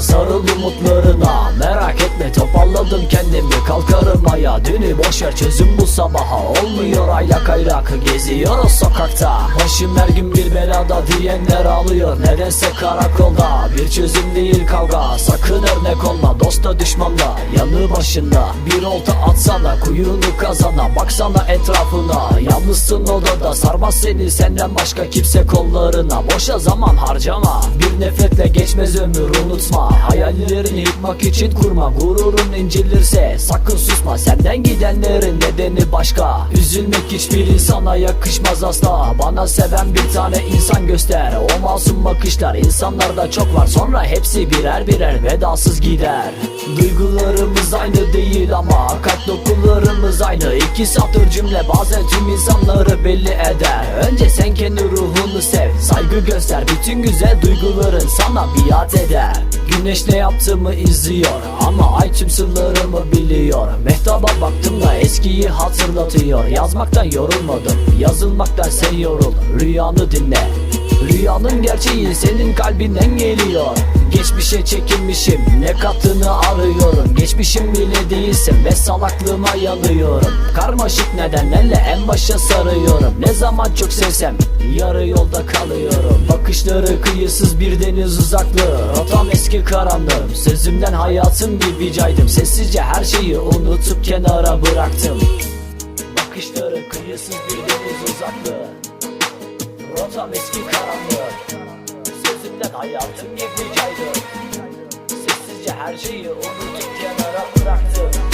sarıl umutlarına Merak etme toparladım kendimi kalkarım ayağa Dünü boşver çözüm bu sabaha. Olmuyor aylak aylak geziyoruz sokakta. Başım her gün bir belada diyenler ağlıyor. Nedense karakolda bir çözüm değil kavga. Sakın örnek olma dosta düşmanla yanı başında. Bir olta atsana kuyruğunu kazana Baksana etrafına. Yalnızsın odada Sarmaz seni senden başka kimse kollarına. Boşa zaman harcama bir nefretle geçmez ömür unutma Hayallerini yıkmak için kurma. Gururun incilirse sakın susma. Senden gidenlerin nedeni başka. Üzülmek hiçbir insana yakışmaz asla. Bana seven bir tane insan göster. O masum bakışlar insanlarda çok var. Sonra hepsi birer birer vedasız gider. Duygularımız aynı değil ama Kalp dokularımız aynı. İki satır cümle bazen tüm insanları belli eder. Önce sen kendi ruhunu sev Saygı göster. Bütün güzel duyguların sana biat eder Güneş ne yaptığımı izliyor Ama ay tüm sırlarımı biliyor. Mehtaba baktım da eskiyi hatırlatıyor. Yazmaktan yorulmadım Yazılmaktan sen yorul Rüyanı dinle. Rüyanın gerçeği senin kalbinden geliyor Geçmişe çekilmişim. Ne katını arıyorum Geçmişim bile değilsin ve salaklığıma yanıyorum Karmaşık nedenlerle en başa sarıyorum. Ne zaman çok sevsem yarı yolda kalıyorum. Bakışları kıyısız bir deniz uzaklığı. Rotam eski karanlığım Sözümden hayatım gibi caydım Sessizce her şeyi unutup kenara bıraktım. Bakışları kıyısız bir deniz uzaklığı. Rotam eski karanlık Sözümden hayatım gibi caydı Sessizce her şeyi unutup kenara bıraktım